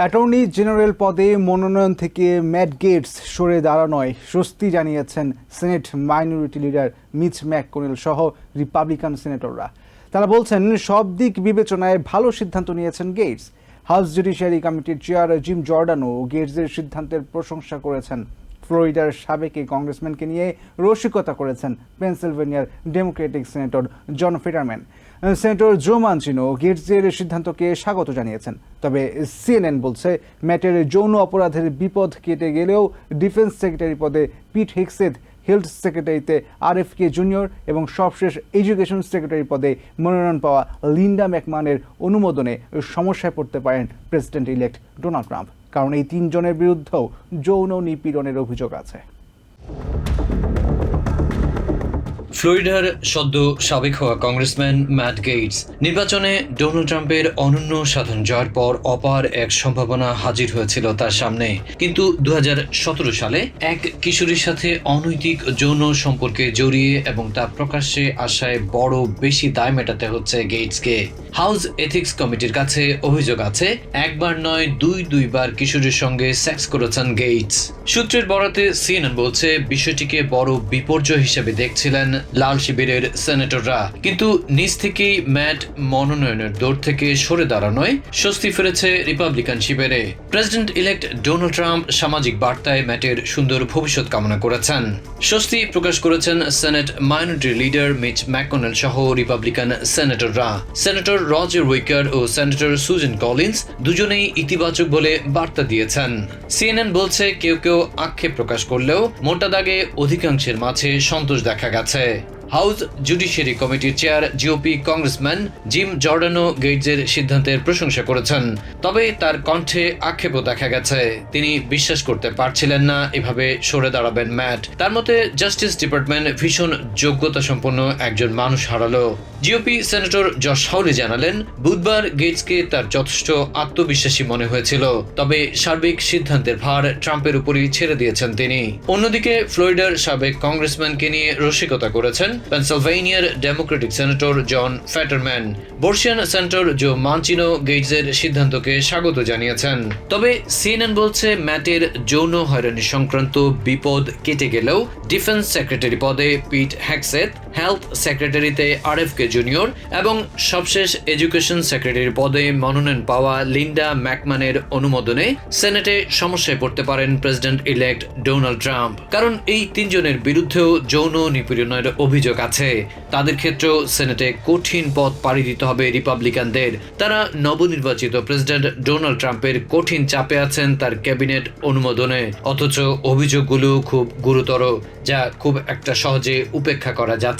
Attorney general পদে মনোনয়ন থেকে ম্যাট গেটস সরে দাঁড়ানোয় স্বস্তি জানিয়েছেন Senate minority leader Mitch McConnell সহ রিপাবলিকান সিনেটররা। তারা বলছেন, সব দিক বিবেচনায় ভালো সিদ্ধান্ত নিয়েছেন গেটস। হাউস জুডিশিয়ারি কমিটির চেয়ার জিম জর্ডানও গেটসের সিদ্ধান্তের প্রশংসা করেছেন। ফ্লোরিডার সাবেক এই কংগ্রেসম্যানকে নিয়ে রসিকতা করেছেন পেনসিলভেনিয়ার Democratic senator John Fetterman. Senator Joe মানচিনো গেটসের সিদ্ধান্তকে স্বাগত জানিয়েছেন। তবে সিএনএন বলছে, ম্যাটের যৌন অপরাধের বিপদ কেটে গেলেও ডিফেন্স সেক্রেটারি পদে পিট হিক্সেদ হেলথ সেক্রেটারিতে আর এফ কে জুনিয়র এবং সবশেষ এডুকেশন সেক্রেটারি পদে মনোনয়ন পাওয়া লিন্ডা ম্যাকমানের অনুমোদনে সমস্যায় পড়তে পারেন প্রেসিডেন্ট ইলেক্ট ডোনাল্ড ট্রাম্প, কারণ এই তিনজনের বিরুদ্ধেও যৌন নিপীড়নের অভিযোগ আছে। ফ্লোরিডার সদ্য সাবেক হওয়া কংগ্রেসম্যান ম্যাট গেটস নির্বাচনে ডোনাল্ড ট্রাম্পের অনন্য সাধারণ জয়ের পর অপার এক সম্ভাবনা হাজির হয়েছিল তার সামনে। কিন্তু দু হাজার সতেরো সালে এক কিশোরীর সাথে অনৈতিক যৌন সম্পর্কে জড়িয়ে এবং তা প্রকাশ্যে আসায় বড় বেশি দায় মেটাতে হচ্ছে গেটসকে হাউস এথিক্স কমিটির কাছে অভিযোগ আছে, একবার নয়, দুই, দুইবার কিশোরীর সঙ্গে সেক্স করেছেন গেটস সূত্রের বরাতে সিএনএন বলছে, বিষয়টিকে বড় বিপর্যয় হিসেবে দেখছিলেন লাল শিবিরের সেনেটররা। কিন্তু নিজ থেকেই ম্যাট মনোনয়নের দৌড় থেকে সরে দাঁড়ানোয় স্বস্তি ফিরেছে রিপাবলিকান শিবিরে। প্রেসিডেন্ট ইলেক্ট ডোনাল্ড ট্রাম্প সামাজিক বার্তায় ম্যাটের সুন্দর ভবিষ্যৎ কামনা করেছেন। স্বস্তি প্রকাশ করেছেন Senate minority leader Mitch McConnell সহ রিপাবলিকান সেনেটররা। সেনেটর রজার উইকার ও সেনেটর সুজেন কলিন্স দুজনেই ইতিবাচক বলে বার্তা দিয়েছেন। সিএনএন বলছে, কেউ কেউ আক্ষেপ প্রকাশ করলেও মোটা দাগে অধিকাংশের মাঝে সন্তোষ দেখা গেছে। হাউস জুডিশিয়ারি কমিটির চেয়ার জিওপি কংগ্রেসম্যান জিম জর্ডানো গেটসের সিদ্ধান্তের প্রশংসা করেছেন। তবে তার কণ্ঠে আক্ষেপও দেখা গেছে। তিনি বিশ্বাস করতে পারছিলেন না, এভাবে সরে দাঁড়াবেন ম্যাট। তার মতে জাস্টিস ডিপার্টমেন্ট ভীষণ যোগ্যতা সম্পন্ন একজন মানুষ হারালো। জিওপি সেনেটর জশ হাউলি জানালেন, বুধবার গেটসকে তার যথেষ্ট আত্মবিশ্বাসী মনে হয়েছিল। তবে সার্বিক সিদ্ধান্তের ভার ট্রাম্পের উপরই ছেড়ে দিয়েছেন তিনি। অন্যদিকে, ফ্লোরিডার সাবেক কংগ্রেসম্যানকে নিয়ে রসিকতা করেছেন। পেনসিলভেনিয়ার ডেমোক্রেটিক সেনেটর জন ফ্যাটারম্যান বর্ষিয়ান সেন্টর জো মানচিনো গেটসের সিদ্ধান্তকে স্বাগত জানিয়েছেন। তবে সিএনএন বলছে ম্যাটের যৌন হয়রানি সংক্রান্ত বিপদ কেটে গেলেও ডিফেন্স সেক্রেটারি পদে পিট হ্যাকসেট হেলথ সেক্রেটারিতে আর এফ কে জুনিয়র এবং সবশেষ এডুকেশন সেক্রেটারি পদে মনোনয়ন পাওয়া লিন্ডা ম্যাকম্যানের অনুমোদনে সেনেটে সমস্যায় পড়তে পারেন প্রেসিডেন্ট ইলেক্ট ডোনাল্ড ট্রাম্প কারণ এই তিনজনের বিরুদ্ধেও যৌন নিপীড়নের অভিযোগ আছে। তাদের ক্ষেত্রেও সেনেটে কঠিন পথ পাড়ি দিতে হবে রিপাবলিকানদের তারা নবনির্বাচিত প্রেসিডেন্ট ডোনাল্ড ট্রাম্পের কঠিন চাপে আছেন তার ক্যাবিনেট অনুমোদনে। অথচ অভিযোগগুলো খুব গুরুতর, যা খুব একটা সহজে উপেক্ষা করা যাচ্ছে